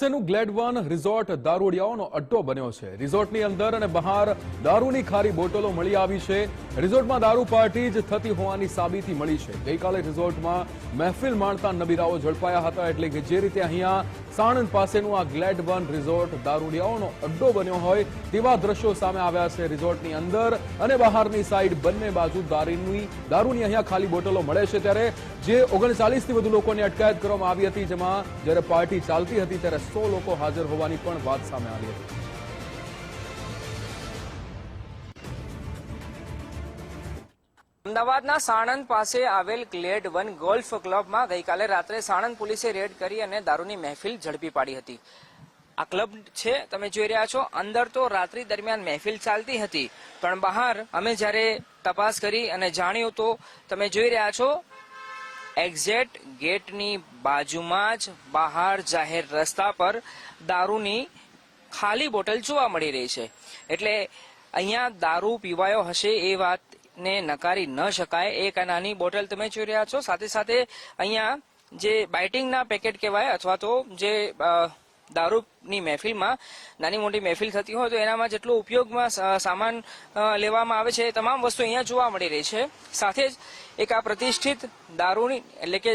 સેનું Glade One resort દારૂડિયાઓનો અડ્ડો બન્યો છે. રિઝોર્ટની અંદર અને બહાર દારૂની ખારી બોટલો મળી આવી છે. રિઝોર્ટમાં દારૂ પાર્ટી જ થતી હોવાની સાબિતી મળી છે. ગઈકાલે રિઝોર્ટમાં મહેફિલ માણતા નબીરાઓ ઝડપાયા હતા એટલે કે જે રીતે અહીંયા સાણંદ પાસેનું આ ગ્લેડ વન રિઝોર્ટ દારૂડિયાઓનો અડ્ડો બન્યો હોય તેવા દ્રશ્યો સામે આવ્યા છે રિઝોર્ટની અંદર અને બહારની સાઈડ બંને બાજુ દારૂની દારૂની અહીંયા ખાલી બોટલો મળે છે ત્યારે જે ઓગણચાલીસથી વધુ લોકોની અટકાયત કરવામાં આવી હતી, જેમાં જ્યારે પાર્ટી ચાલતી હતી ત્યારે સો લોકો હાજર હોવાની પણ વાત સામે આવી હતી. અમદાવાદના સાણંદ પાસે આવેલ ગ્લેડ વન ગોલ્ફ ક્લબમાં ગઈકાલે રાત્રે સાણંદ પોલીસે રેડ કરી અને દારૂની મહેફિલ ઝડપી પાડી હતી. આ ક્લબ છે, તમે જોઈ રહ્યા છો, અંદર તો રાત્રિ દરમિયાન મહેફિલ ચાલતી હતી, પણ બહાર અમે જ્યારે તપાસ કરી અને જાણ્યું તો તમે જોઈ રહ્યા છો એક્ઝેક્ટ ગેટની બાજુમાં જ બહાર જાહેર રસ્તા પર દારૂની ખાલી બોટલ જોવા મળી રહી છે. એટલે અહીંયા દારૂ પીવાયો હશે એ વાતને નકારી ન શકાય એક નાની બોટલ તમે જોઈ રહ્યા છો. સાથે સાથે અહીંયા જે બાઇટિંગના પેકેટ કહેવાય અથવા તો જે દારૂની મહેફિલમાં, નાની મોટી મહેફિલ થતી હોય તો એનામાં જેટલો ઉપયોગમાં સામાન લેવામાં આવે છે એ તમામ વસ્તુ અહીંયા જોવા મળી રહી છે. સાથે જ એક આ પ્રતિષ્ઠિત દારૂની, એટલે કે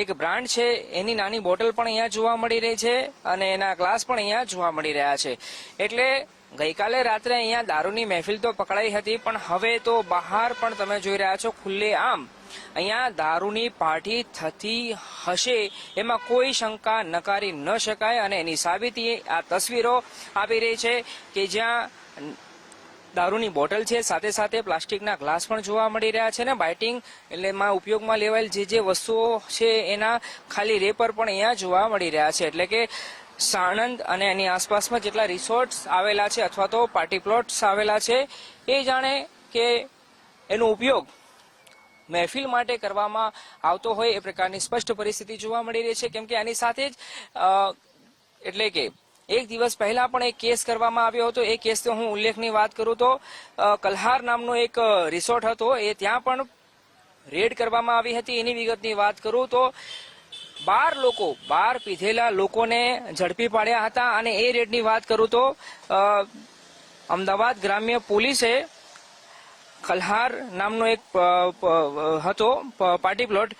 એક બ્રાન્ડ છે, એની નાની બોટલ પણ અહીંયા જોવા મળી રહી છે અને એના ગ્લાસ પણ અહીંયા જોવા મળી રહ્યા છે. એટલે ગઈકાલે રાત્રે અહીંયા દારૂની મહેફિલ તો પકડાઈ હતી, પણ હવે તો બહાર પણ તમે જોઈ રહ્યા છો ખુલ્લે આમ. અહીંયા દારૂની પાર્ટી થતી હશે, એમાં કોઈ શંકા નકારી ન શકાય અને એની સાબિતી આ તસવીરો આપી રહી છે કે જ્યાં દારૂની બોટલ છે, સાથે સાથે પ્લાસ્ટિકના ગ્લાસ પણ જોવા મળી રહ્યા છે ને બાઇટિંગ એટલે એમાં ઉપયોગમાં લેવાયેલ જે જે વસ્તુઓ છે એના ખાલી રેપર પણ અહીંયા જોવા મળી રહ્યા છે. એટલે કે સાણંદ અને એની આસપાસમાં જેટલા રિસોર્ટ્સ આવેલા છે અથવા તો પાર્ટી પ્લોટ્સ આવેલા છે, એ જાણે કે એનો ઉપયોગ મહેફિલ માટે કરવામાં આવતો હોય એ પ્રકારની સ્પષ્ટ પરિસ્થિતિ જોવા મળી રહી છે. કેમ કે આની સાથે જ એટલે કે એક દિવસ પહેલા પણ એક કેસ કરવામાં આવ્યો હતો. એ કેસ તો હું ઉલ્લેખની વાત કરું તો કલ્હાર નામનો એક રિસોર્ટ હતો. એ ત્યાં પણ રેડ કરવામાં આવી હતી. એની વિગતની વાત કરું તો, બાર લોકો, બાર પીધેલા લોકોને ઝડપી પાડ્યા હતા. અને એ રેડની વાત કરું તો અમદાવાદ ગ્રામ્ય પોલીસે ખલ્હાર નામનો એક હતો પાર્ટી પ્લોટ.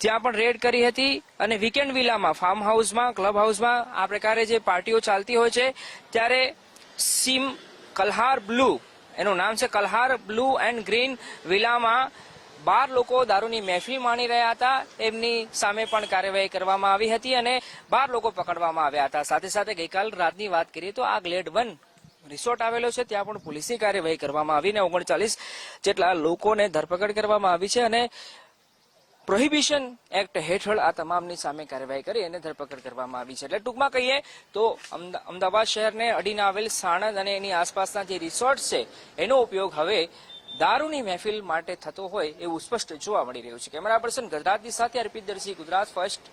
ત્યાં પણ રેડ કરી હતી અને વીકેન્ડ વિલામાં ફાર્મ હાઉસમાં ક્લબ હાઉસમાં આ પ્રકારે જે પાર્ટીઓ ચાલતી હોય છે, ત્યારે સીમ કલ્હાર બ્લુ, એનું નામ છે કલ્હાર બ્લુ એન્ડ ગ્રીન વિલામાં બાર લોકો દારૂની મહેફિલ માણી રહ્યા હતા. એમની સામે પણ કાર્યવાહી કરવામાં આવી હતી અને બાર લોકો પકડવામાં આવ્યા હતા. સાથે સાથે ગઈકાલ રાતની વાત કરીએ તો આ ગ્લેડ વન રિસોર્ટ આવેલો છે, ત્યાં પણ પોલીસની કાર્યવાહી કરવામાં આવી ને ઓગણચાલીસ જેટલા લોકોને ધરપકડ કરવામાં આવી છે અને પ્રોહિબિશન એક્ટ હેઠળ આ તમામની સામે કાર્યવાહી કરી અને ધરપકડ કરવામાં આવી છે. એટલે ટૂંકમાં કહીએ તો અમદાવાદ શહેરને અડીને આવેલ સાણંદ અને એની આસપાસના જે રિસોર્ટ છે, એનો ઉપયોગ હવે દારૂની મહેફિલ માટે થતો હોય એવું સ્પષ્ટ જોવા મળી રહ્યું છે. કેમેરા પર્સન ગજરાતની સાથે અર્પિત દર્શી ગુજરાત ફર્સ્ટ.